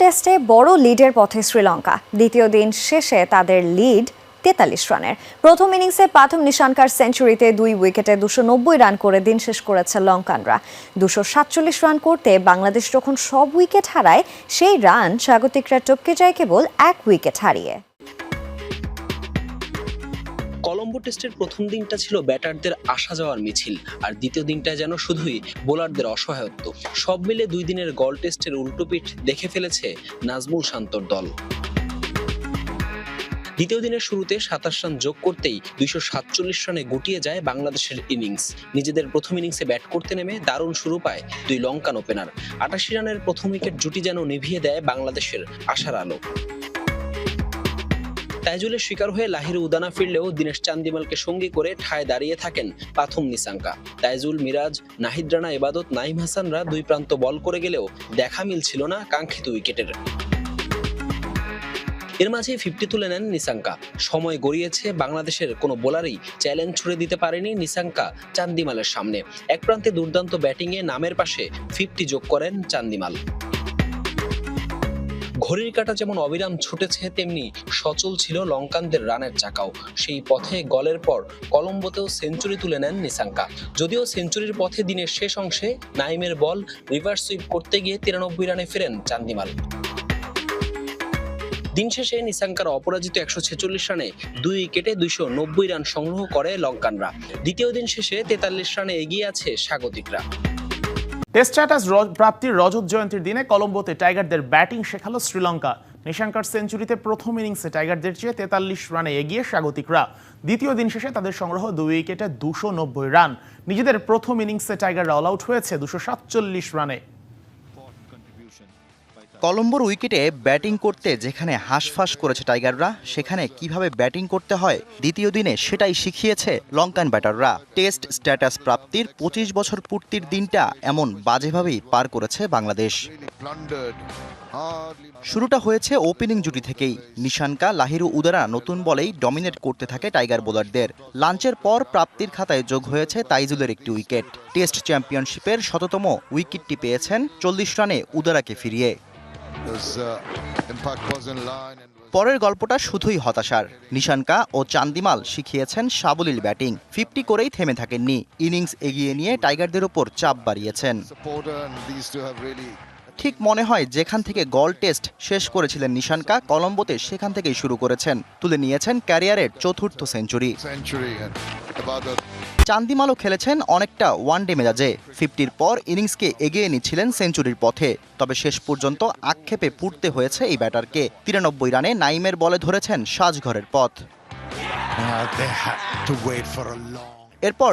টেস্টে বড় লিডের পথে শ্রীলঙ্কা। দ্বিতীয় দিন শেষে তাদের লিড তেতাল্লিশ রানের। প্রথম ইনিংসে প্রথম নিশানকার সেঞ্চুরিতে দুই উইকেটে দুশো নব্বই রান করে দিন শেষ করেছে লঙ্কানরা। দুশো সাতচল্লিশ রান করতে বাংলাদেশ যখন সব উইকেট হারায়, সেই রান স্বাগতিকরা টপকে যায় কেবল এক উইকেট হারিয়ে। কলম্বো টেস্টের প্রথম দিনটা ছিল ব্যাটারদের আসা যাওয়ার মিছিল, আর দ্বিতীয় দিনটা যেন শুধুই বোলারদের অসহায়ত্ব। সব মিলে দুই দিনের গল টেস্টের উল্টোপিঠ দেখে ফেলেছে নাজমুল শান্তর দল। দ্বিতীয় দিনের শুরুতে সাতাশ রান যোগ করতেই দুইশো সাতচল্লিশ রানে গুটিয়ে যায় বাংলাদেশের ইনিংস। নিজেদের প্রথম ইনিংসে ব্যাট করতে নেমে দারুণ শুরু পায় দুই লঙ্কান ওপেনার। আটাশি রানের প্রথম উইকেট জুটি যেন নিভিয়ে দেয় বাংলাদেশের আশার আলো। তাইজুলের শিকার হয়ে লাহির উদানা ফিরলেও দিনেশ চান্দিমালকে সঙ্গী করে ঠায় দাঁড়িয়ে থাকেন পাথম নিসাঙ্কা। তাইজুল, মিরাজ, নাহিদ রানা, এবাদত নাইম হাসানরা দুই প্রান্ত বল করে গেলেও দেখা মিলছিল না কাঙ্ক্ষিত উইকেটের। এর মাঝে ফিফটি তুলে নেন নিসাঙ্কা। সময় গড়িয়েছে, বাংলাদেশের কোনো বোলারই চ্যালেঞ্জ ছুড়ে দিতে পারেনি নিসাঙ্কা চান্দিমালের সামনে। এক প্রান্তে দুর্দান্ত ব্যাটিংয়ে নামের পাশে ফিফটি যোগ করেন চান্দিমাল। ঘড়ির কাঁটা যেমন অবিরাম ছুটেছে, তেমনি সচল ছিল লঙ্কানদের রানের চাকাও। সেই পথে গলের পর কলম্বোতেও সেঞ্চুরি তুলে নেন নিসাঙ্কা। যদিও সেঞ্চুরির পথে দিনের শেষ অংশে নাইমের বল রিভার্স সুইপ করতে গিয়ে তিরানব্বই রানে ফেরেন চান্দিমাল। দিন শেষে নিসাঙ্কার অপরাজিত একশো ছেচল্লিশ রানে দুই উইকেটে দুইশো নব্বই রান সংগ্রহ করে লঙ্কানরা। দ্বিতীয় দিন শেষে তেতাল্লিশ রানে এগিয়ে আছে স্বাগতিকরা। টেস্ট স্ট্যাটাস প্রাপ্তির রজত জয়ন্তীর দিনে কলম্বোতে টাইগারদের ব্যাটিং শেখালো শ্রীলঙ্কা। নিশাঙ্কার সেঞ্চুরিতে প্রথম ইনিংসে টাইগারদের চেয়ে তেতাল্লিশ রানে এগিয়ে স্বাগতিকরা। দ্বিতীয় দিন শেষে তাদের সংগ্রহ দুই উইকেটে দুশো রান। নিজেদের প্রথম ইনিংসে টাইগাররা অল আউট হয়েছে দুশো সাতচল্লিশ রানে। কলম্বোর উইকেটে ব্যাটিং করতে যেখানে হাঁসফাঁস করেছে টাইগাররা, সেখানে কীভাবে ব্যাটিং করতে হয়, দ্বিতীয় দিনে সেটাই শিখিয়েছে লঙ্কান ব্যাটাররা। টেস্ট স্ট্যাটাস প্রাপ্তির পঁচিশ বছর পূর্তির দিনটা এমন বাজেভাবেই পার করেছে বাংলাদেশ। শুরুটা হয়েছে ওপেনিং জুটি থেকেই। নিশানকা, লাহিরু উদারা নতুন বলেই ডমিনেট করতে থাকে টাইগার বোলারদের। লাঞ্চের পর প্রাপ্তির খাতায় যোগ হয়েছে তাইজুলের একটি উইকেট। টেস্ট চ্যাম্পিয়নশিপের শততম উইকেটটি পেয়েছেন চল্লিশ রানে উদারাকে ফিরিয়ে। পরের গল্পটা শুধুই হতাশার। নিশানকা ও চান্দিমাল শিখিয়েছেন সাবলীল ব্যাটিং। ফিফটি করেই থেমে থাকেননি। ইনিংস এগিয়ে নিয়ে টাইগারদের ওপর চাপ বাড়িয়েছেন। ঠিক মনে হয় যেখান থেকে গল টেস্ট শেষ করেছিলেন নিশানকা কলম্বোতে সেখান থেকেই শুরু করেছেন। তুলে নিয়েছেন ক্যারিয়ারের চতুর্থ সেঞ্চুরি। চান্দিমালও খেলেছেন অনেকটা ওয়ান ডে মেজাজে। ফিফটির পর ইনিংসকে এগিয়ে নিচ্ছিলেন সেঞ্চুরির পথে। তবে শেষ পর্যন্ত আক্ষেপে পুড়তে হয়েছে এই ব্যাটারকে। তিরানব্বই রানে নাইমের বলে ধরেছেন সাজঘরের পথ। এরপর